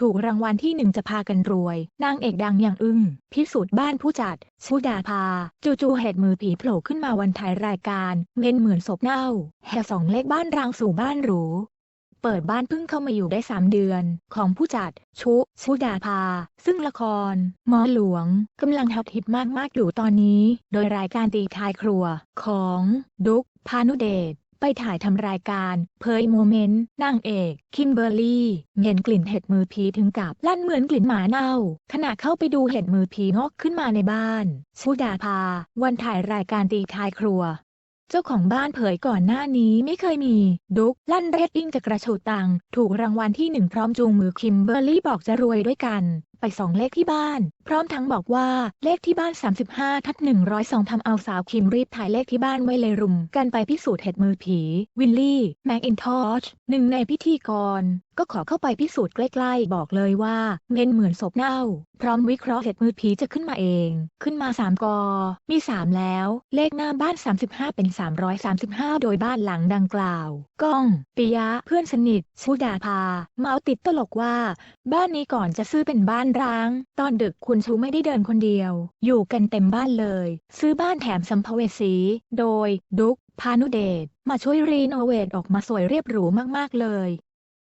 ถูกรางวัลที่หนึ่งจะพากันรวย นางเอกดังอย่างอึ้งพิสูจน์บ้านผู้จัดชุดาภา จู่ๆเหตุมือผีโผล่ขึ้นมาวันถ่ายรายการ เมนเหมือนศพเน่า แห่สองเลขบ้านรางสู่บ้านหรูเปิดบ้านเพิ่งเข้ามาอยู่ได้ 3 เดือน ของผู้จัด ชุชุดาภา ซึ่งละครหมอหลวงกำลังฮอตฮิตมาก ๆ อยู่ตอนนี้ โดยรายการตีทายครัวของ ดุ๊กพานุเดช ไปถ่ายทำรายการเผยโมเมนต์นางเอก คิมเบอร์รี่เห็นกลิ่นเห็ดมือผีถึงกับลั่นเหมือนกลิ่นหมาเน่า ขณะเข้าไปดูเห็ดมือผีงอกขึ้นมาในบ้านชุดาภา วันถ่ายรายการตีทายครัวเจ้าของบ้านเผยก่อนหน้านี้ไม่เคยมี ดุกลั่นเรตติ้งจากกระฉูดตัง ถูกรางวัลที่หนึ่งพร้อมจูงมือคิมเบอร์รี่บอกจะรวยด้วยกัน ไปสองเลขที่บ้าน พร้อมทั้งบอกว่าเลขที่บ้าน 35 ทับ102ทำเอาสาวคิมรีบถ่ายเลขที่บ้านไว้เลยรุม กันไปพิสูจน์เห็ดมือผี วิลลี่ แม็กอินทอชหนึ่งในพิธีกร ก็ขอเข้าไปพิสูจน์ใกล้ ๆ บอกเลยว่าเมนเหมือนศพเน่า พร้อมวิเคราะห์เห็ดมือผีจะขึ้นมาเอง ขึ้นมา 3กอมี 3 แล้ว เลขหน้าบ้าน 35 เป็น 335 โดยบ้านหลังดังกล่าว ก้องปิยะเพื่อนสนิทชุดาภาเมาติดตลกว่า บ้านนี้ก่อนจะซื้อเป็นบ้านร้าง ตอนดึกคุคุณชูไม่ได้เดินคนเดียว อยู่กันเต็มบ้านเลย ซื้อบ้านแถมสัมภเวสี โดย ดุกพานุเดช มาช่วยรีโนเวทออกมาสวยเรียบหรูมากๆเลย